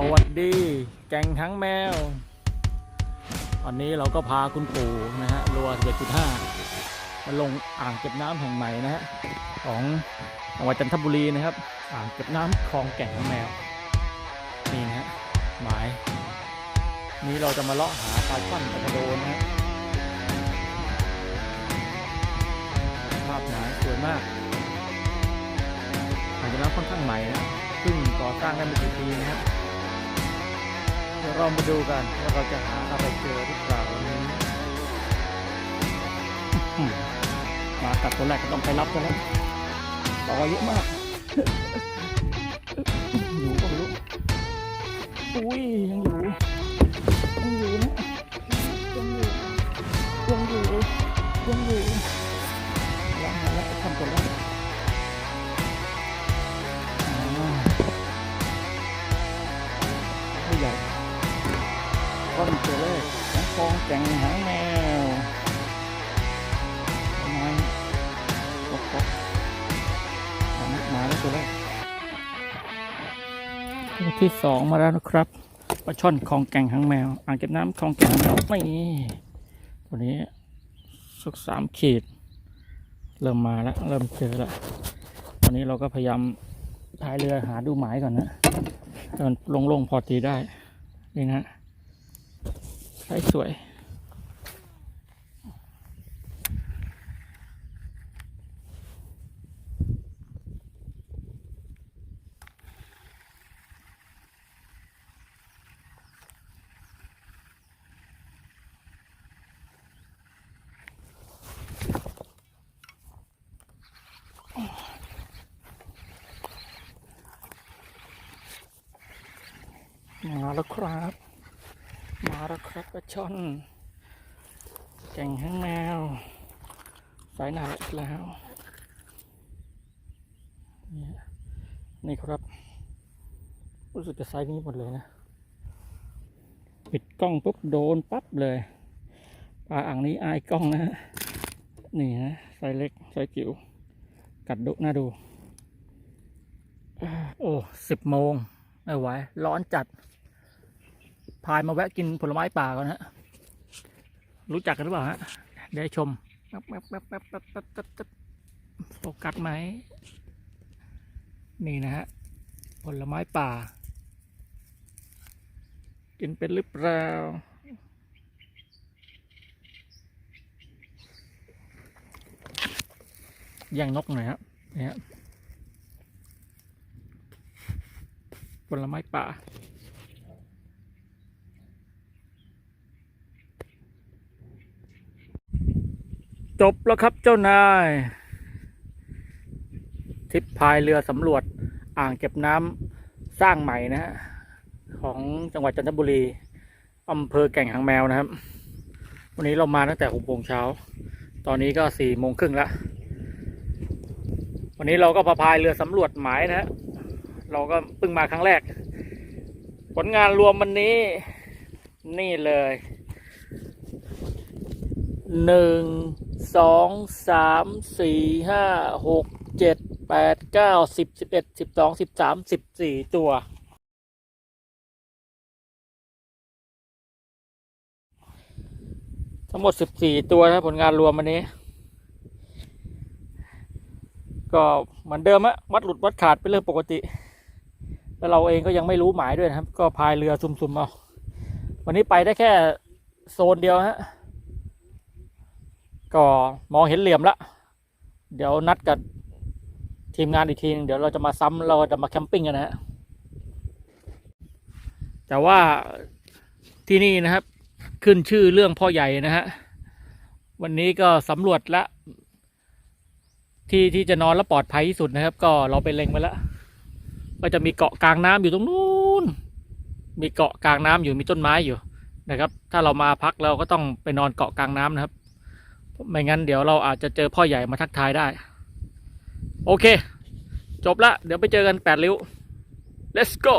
สวัสดี แกงทั้งแมว วันนี้เราก็พาคุณปู่นะฮะรัว11.5มาลงอ่างเก็บน้ำแห่งใหม่นะฮะของจังหวัดจันทบุรีนะครับ อ่างเก็บน้ำคลองแก่งทั้งแมว นี่นะฮะหมาย นี้เราจะมาเลาะหาปลาช่อนปลากระโดนนะฮะภาพหมายสวยมากอ่างเก็บน้ำค่อนข้างใหม่นะเพิ่งก่อสร้างได้ไม่กี่ปีนะฮะเดี๋ยวเรามาดูกันว่าเราจะหาอะไรเจอหรือเปล่าวันนี้มากัดตัวแรกก็ต้องไปรับกันแล้วต่อเยอะมากอยู่ก็ไม่รู้อุ้ยยังอยู่ยังอยู่นะยังอยู่ยังอยู่ยังอยู่ ก้อนตัวเลขของฟองแก่งหางแมวประมาณกปกมามาแล้วตัวแรกตัวที่สองมาแล้วนะครับปลาช่อนคลองแก่งหางแมว อ่างเก็บน้ำคลองแก่งหางแมวไม่ตัวนี้สักสามขีด เริ่มมาแล้ว เริ่มเจอแล้วตอนนี้เราก็พยายามพายเรือหาดูหมายก่อนนะให้มันโล่งๆพอตีได้ นี่นะ ใช้สวยมาแล้วครับ มาแล้วครับปลาช่อนแก่งห้างแมว สายหนาอีกแล้วนี่นี่ครับ รู้สึกจะไซส์นี้หมดเลยนะ ปิดกล้องปุ๊บโดนปั๊บเลยปลาอ่างนี้อายกล้องนะฮะนี่นะไซส์เล็กไซส์จิ๋วกัดดุน่าดู โอ้สิบโมงไม่ไหวร้อนจัด พายมาแวะกินผลไม้ป่าก่อนฮะ รู้จักกันหรือเปล่าฮะ ได้ชมแป๊บแป๊บแป๊บแป๊บแป๊บแป๊บแป๊บโฟกัสไหม นี่นะฮะ ผลไม้ป่า กินเป็นหรือเปล่าย่างนกหน่อยฮะเนี่ยผลไม้ป่า จบแล้วครับเจ้านาย ทิปพายเรือสำรวจอ่างเก็บน้ำสร้างใหม่นะฮะของจังหวัดจันทบุรีอำเภอแก่งหางแมวนะครับ วันนี้เรามาตั้งแต่หกโมงเช้า ตอนนี้ก็สี่โมงครึ่งแล้ววันนี้เราก็มาพายเรือสำรวจหมายนะฮะเราก็เพิ่งมาครั้งแรก ผลงานรวมวันนี้นี่เลยหนึ่ง สองสามสี่ห้าหกเจ็ดแปดเก้าสิบสิบเอ็ดสิบสองสิบสามสิบสี่ตัว ทั้งหมดสิบสี่ตัวนะผลงานรวมวันนี้ ก็เหมือนเดิมอะวัดหลุดวัดขาดเป็นเรื่องปกติ แล้วเราเองก็ยังไม่รู้หมายด้วยนะครับ ก็พายเรือซุ่มๆเอาวันนี้ไปได้แค่โซนเดียวฮะ ก็มองเห็นเหลี่ยมละ เดี๋ยวนัดกับทีมงานอีกทีนึงเดี๋ยวเราจะมาซ้ำเราจะมาแคมปิ้งกันนะฮะแต่ว่าที่นี่นะครับ ขึ้นชื่อเรื่องพ่อใหญ่นะฮะวันนี้ก็สำรวจละ ที่ที่จะนอนแล้วปลอดภัยที่สุดนะครับ ก็เราไปเล็งไปแล้วก็จะมีเกาะกลางน้ำอยู่ตรงนู้นมีเกาะกลางน้ำอยู่มีต้นไม้อยู่นะครับ ถ้าเรามาพักเราก็ต้องไปนอนเกาะกลางน้ำนะครับ ไม่งั้นเดี๋ยวเราอาจจะเจอพ่อใหญ่มาทักทายได้ โอเค จบละ เดี๋ยวไปเจอกันแปดริ้ว let's go